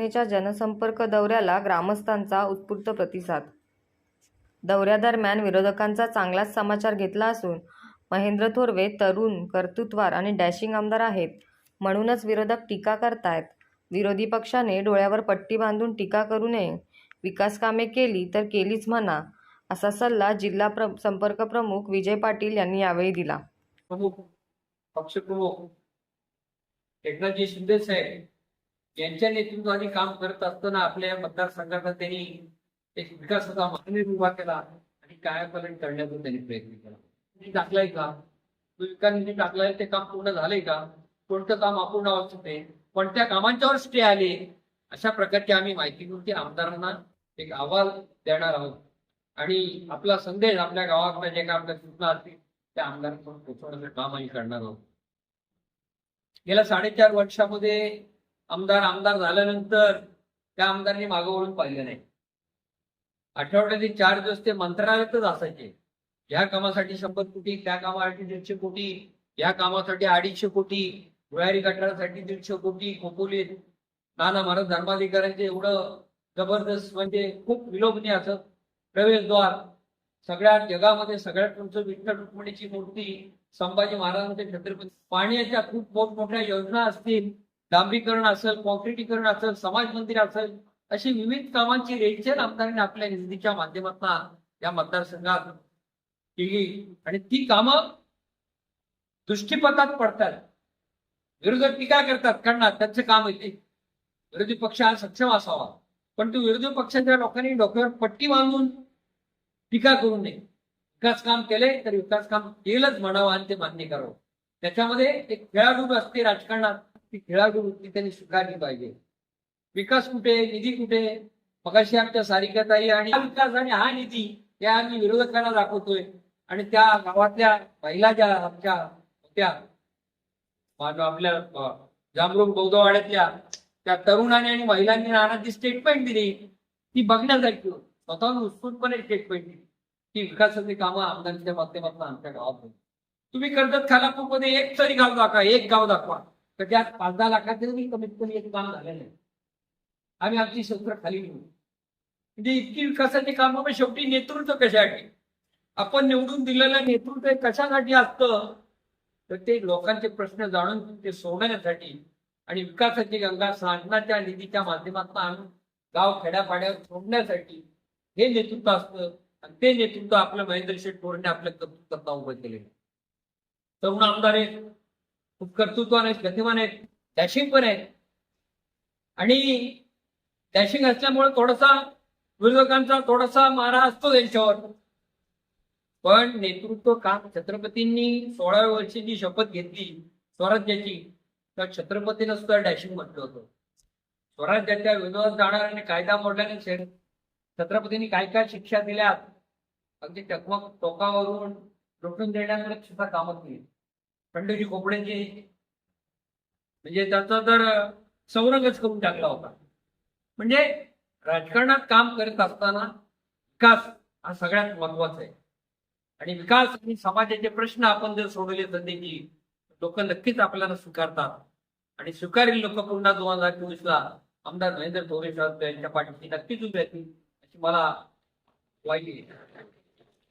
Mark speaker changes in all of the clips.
Speaker 1: यांच्या जनसंपर्क दौऱ्याला ग्रामस्थांचा उत्स्फूर्त प्रतिसाद. दौऱ्यादरम्यान विरोधकांचा चांगलाच समाचार घेतला असून महेंद्र थोरवे तरुण कर्तृत्वार आणि डॅशिंग आमदार आहेत म्हणूनच विरोधक टीका करतायत. विरोधी पक्षाने डोळ्यावर पट्टी बांधून टीका करू नये विकास कामे केली तर केलीच म्हणा असा सल्ला जिल्हा प्र संपर्क प्रमुख विजय पाटील यांनी यावेळी दिला.
Speaker 2: प्रमुख पक्षप्रमुख एकनाथजी शिंदे साहेब यांच्या नेतृत्वाने काम करत असताना आपल्या मतदारसंघाचा त्यांनी एक विकासाचा मार्ग उभा केला आणि कायापालट करण्याचा त्यांनी प्रयत्न केला. टाकलाय का? तो विकास निधी टाकलाय ते काम पूर्ण झालंय का? कोणतं काम अपूर्ण आवश्यक आहे? त्या कामांच्यावर स्टे आले? अशा प्रकारची आम्ही माहिती घेऊन ती आमदारांना एक अहवाल देणार आहोत. आणि आपला संदेश आपल्या गावाकडे जे काय आपल्या सूचना असतील त्या आमदारांकडून पोहोचवण्याचं काम आम्ही करणार आहोत. गेल्या साडेचार वर्षामध्ये आमदार आमदार झाल्यानंतर त्या आमदारांनी मागं वळून पाहिलं नाही. आठवड्याचे चार दिवस ते मंत्रालयातच असायचे. या कामासाठी शंभर कोटी त्या कामासाठी दीडशे कोटी या कामासाठी अडीचशे कोटी भुयारी गटारासाठी दीडशे कोटी खोपोली नाना महाराज धर्माधिकाऱ्यांचे एवढं जबरदस्त म्हणजे खूप विलोभनीय असं प्रवेशद्वार सगळ्या जगामध्ये सगळ्यात उंच विठ्ठल रुक्मिणीची मूर्ती संभाजी महाराजांचे छत्रपती पाण्याच्या खूप मोठमोठ्या योजना असतील डांबरीकरण असेल कॉन्क्रिटीकरण असेल समाज मंदिर असेल अशी विविध कामांची रेलचेल आमदारांनी आपल्या निधीच्या माध्यमातून या मतदारसंघात केली. आणि ती कामं दृष्टीपथात पडतात. विरोधक टीका करतात कारण त्यांचं काम येते विरोधी पक्ष हा सक्षम असावा. पण तो विरोधी पक्षाच्या लोकांनी डोक्यावर पट्टी बांधून टीका करू नये. विकास काम केले तर विकास काम केलंच म्हणावं आणि ते मान्य करावं. त्याच्यामध्ये एक खेळाडू असते राजकारणात. ती खेळाडू वृत्ती त्यांनी स्वीकारली पाहिजे. विकास कुठे निधी कुठे? मगाशी आमच्या सारिकाताई आणि हा विकास आणि हा निधी या आम्ही विरोधकांना दाखवतोय. आणि त्या गावातल्या महिला ज्या आमच्या होत्या आपल्या अं, बौद्धवाड्यातल्या त्या तरुणांनी आणि महिलांनी नानाची स्टेटमेंट दिली. ती बघण्यासारखी स्वतःहून उत्स्फूर्तपणे स्टेटमेंट दिली. की विकासाची कामं आमदारांच्या माध्यमातून आमच्या गावात होती. तुम्ही कर्जत खालापूरमध्ये एक तरी गाव दाखवा एक गाव दाखवा. तर त्यात पाच दहा लाखाचे कमीत कमी एक काम झालेलं नाही आम्ही आमची शस्त्र खाली घेऊ म्हणजे इतकी विकासाची कामं मग शेवटी नेतृत्व कशासाठी? आपण निवडून दिलेलं नेतृत्व कशासाठी असतं? तर ते लोकांचे प्रश्न जाणून ते सोडवण्यासाठी आणि विकासाची गंगा सांडण्याच्या निधीच्या माध्यमातून आणून गाव खेड्यापाड्यावर सोडण्यासाठी हे नेतृत्व असतं आणि ते नेतृत्व आपलं महेंद्र शेठ बोरने आपल्या कर्तृत्वात उभं केलेलं तरुण आमदार आहेत. खूप कर्तृत्वान आहेत गतिमान आहेत डॅशिंग पण आहेत आणि डॅशिंग असल्यामुळे थोडासा विरोधकांचा थोडासा मारा असतो त्यांच्यावर. पण नेतृत्व काम छत्रपतींनी सोळाव्या वर्षी जी शपथ घेतली स्वराज्याची. तर छत्रपतीनं सुद्धा डॅशिंग म्हटलं होतं. स्वराज्याच्या विरोधात जाणाऱ्याने कायदा मोडल्याने छत्रपतींनी काय काय शिक्षा दिल्या अगदी टकमक टोकावरून लुटून देण्याकडे सुद्धा कामत नाही खंडोजी खोपड्यांची म्हणजे त्याचा तर संरंगच करून टाकला होता. म्हणजे राजकारणात काम करत असताना विकास हा सगळ्यात महत्त्वाचा आहे. आणि विकास आणि समाजाचे प्रश्न आपण जर सोडवले त्यांची लोक नक्कीच आपल्याला स्वीकारतात. आणि स्वीकारील लोक पुन्हा दोन हजार चोवीस ला आमदार नरेंद्र थोरे साहेब यांच्या पाठीशी नक्कीच उभे असतील अशी मला वाईट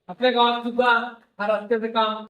Speaker 2: आपल्या गावात सुद्धा हा रस्त्याचं काम